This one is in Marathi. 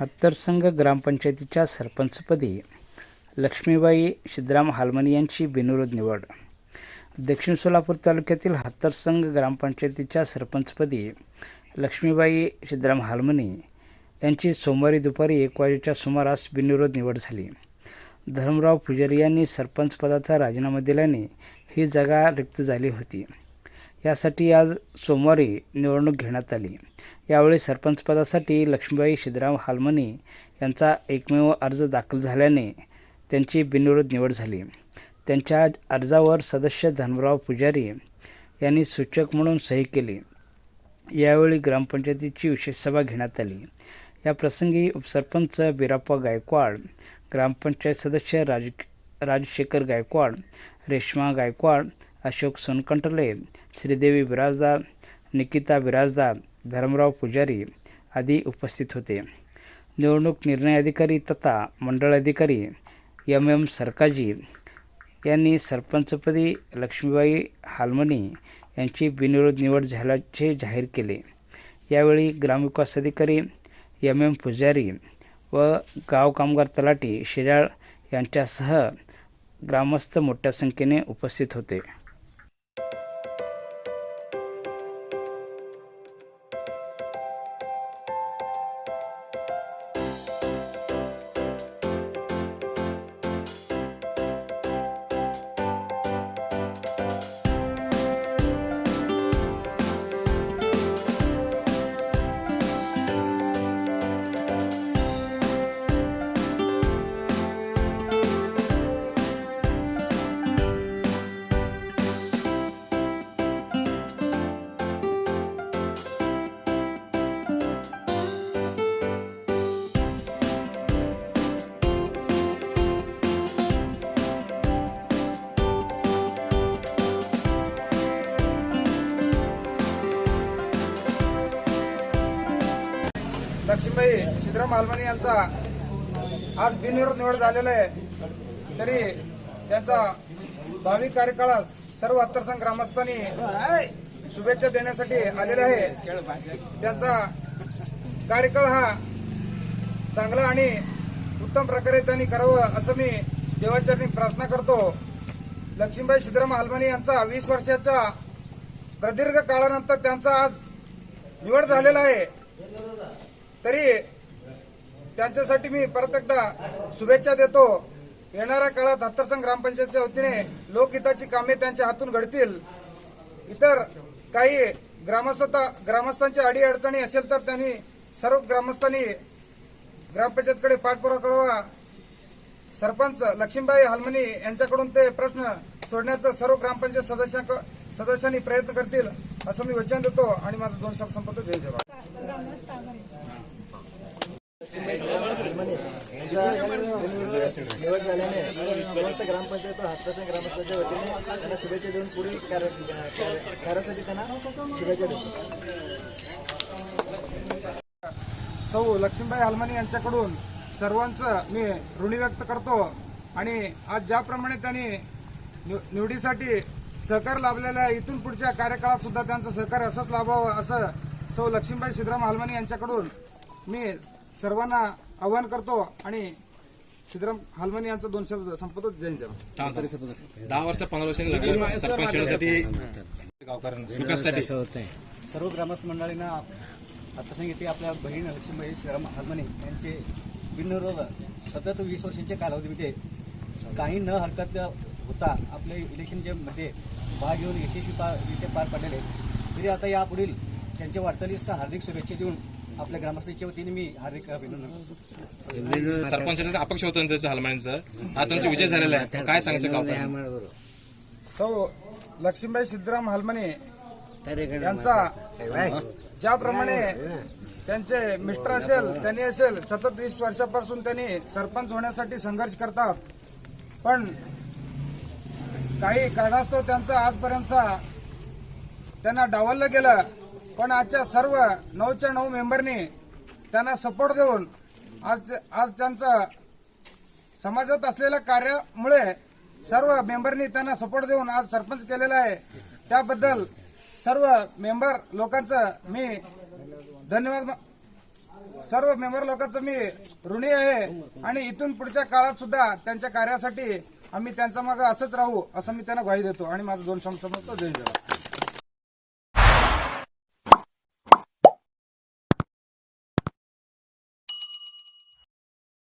हत्तरसंघ ग्रामपंचायतीच्या सरपंचपदी लक्ष्मीबाई शिद्राम हालमनी यांची बिनविरोध निवड. दक्षिण सोलापूर तालुक्यातील हत्तरसंघ ग्रामपंचायतीच्या सरपंचपदी लक्ष्मीबाई शिद्राम हालमनी यांची सोमवारी दुपारी एक वाजेच्या सुमारास बिनविरोध निवड झाली. धर्मराव पुजारी यांनी सरपंचपदाचा राजीनामा दिल्याने ही जागा रिक्त झाली होती. यासाठी आज सोमवारी निवडणूक घेण्यात आली. यावेळी सरपंचपदासाठी लक्ष्मीबाई सिद्धराम हालमनी यांचा एकमेव अर्ज दाखल झाल्याने त्यांची बिनविरोध निवड झाली. त्यांच्या अर्जावर सदस्य धनराव पुजारी यांनी सूचक म्हणून सही केली. यावेळी ग्रामपंचायतीची विशेष सभा घेण्यात आली. या प्रसंगी उपसरपंच बिराप्पा गायकवाड ग्रामपंचायत सदस्य राज राजशेखर गायकवाड रेश्मा गायकवाड अशोक सोनकंटले श्रीदेवी बिराजदार निकिता बिराजदार धर्मराव पुजारी आदी उपस्थित होते. निवडणूक निर्णय अधिकारी तथा मंडळ अधिकारी एम एम सरकाजी यांनी सरपंचपदी लक्ष्मीबाई हालमणी यांची बिनविरोध निवड झाल्याचे जाहीर केले. यावेळी ग्रामविकास अधिकारी एम एम पुजारी व गाव कामगार तलाठी शिराळ यांच्यासह ग्रामस्थ मोठ्या संख्येने उपस्थित होते. लक्ष्मीबाई सिद्धराम मालवणी यांचा आज बिनविरोध निवड झालेला आहे. तरी त्यांचा भावी कार्यकाळात सर्व अत्तरसंघ ग्रामस्थांनी शुभेच्छा देण्यासाठी आलेले आहे. त्यांचा कार्यकाळ हा चांगला आणि उत्तम प्रकारे त्यांनी करावं असं मी देवाचरणी प्रार्थना करतो. लक्ष्मीबाई सिद्धराम आलमानी यांचा वीस वर्षाच्या प्रदीर्घ काळानंतर त्यांचा आज निवड झालेला आहे. तरी त्यांच्यासाठी मी परत एकदा शुभेच्छा देतो. येणाऱ्या काळात हत्तरसंघ ग्रामपंचायतच्या वतीने लोकहिताची कामे त्यांच्या हातून घडतील. इतर काही ग्रामस्थ ग्रामस्थांच्या अडीअडचणी असेल तर त्यांनी सर्व ग्रामस्थांनी ग्रामपंचायतकडे पाठपुरावा करावा सरपंच लक्ष्मीबाई हालमणी यांच्याकडून ते प्रश्न सोडण्याचा सर्व ग्रामपंचायत सदस्यांक सदस्यांनी प्रयत्न करतील असं मी वचन देतो आणि माझं दोन शब्द संपतो जय जवान निवड झाल्याने समस्त ग्रामपंचायत व हातकाचा ग्रामस्थांच्या वतीने त्यांना शुभेच्छा देऊन पुढे कार्य कार्यासाठी त्यांना शुभेच्छा देतो. सौ लक्ष्मीबाई हालमानी यांच्याकडून सर्वांचं मी ऋणी व्यक्त करतो आणि आज ज्याप्रमाणे त्यांनी निव- निवडीसाठी सहकार लाभलेला इथून पुढच्या कार्यकाळात सुद्धा त्यांचं सहकार्य असंच लाभावं असं सौ लक्ष्मीबाई सिद्धराम हालमानी यांच्याकडून मी सर्वांना आवाहन करतो आणि सिद्धराम हालमानी यांचं दोन शब्द संपतो जय हिंद जय भारत. दहा वर्ष पंधरा वर्षांनी लागले सरपंच विकासासाठी सर्व ग्रामस्थ मंडळींना आता येथे आपल्या बहीण लक्ष्मीबाई श्रीराम हालमणे यांचे बिनविरोध सतत वीस वर्षांच्या कालावधीमध्ये काही न हरकत होता आपल्या इलेक्शनच्या मध्ये भाग घेऊन यशस्वी पार पडलेले तरी आता यापुढील त्यांच्या वाटचालीस हार्दिक शुभेच्छा देऊन आपल्या ग्रामस्थांच्या वतीने मी हार्दिक अभिनंदन सरपंचाचं अपक्ष होतं त्याचं हलमानीचं आता त्यांचा विजय झालेला आहे. काय सांगायचं गावकऱ्यांना सौ लक्ष्मीबाई सिद्धराम हालमानी यांचा ज्याप्रमाणे त्यांचे मिस्टर असेल त्यांनी असेल सतत वीस वर्षापासून त्यांनी सरपंच होण्यासाठी संघर्ष करतात. पण काही कारणास्तव त्यांचा आजपर्यंतचा त्यांना डावललं गेलं. पण आजच्या सर्व नऊच्या नऊ मेंबरनी त्यांना सपोर्ट देऊन आज ते- आज त्यांचं समाजात असलेल्या कार्यामुळे सर्व मेंबरनी त्यांना सपोर्ट देऊन आज सरपंच केलेला आहे. त्याबद्दल सर्व मेंबर लोकांचं मी धन्यवाद सर्व मेंबर लोकांचं मी ऋणी आहे आणि इथून पुढच्या काळात सुद्धा त्यांच्या कार्यासाठी आम्ही त्यांच्या मागं असंच राहू असं मी त्यांना ग्वाही देतो. आणि माझं दोन समजतो जय जवान.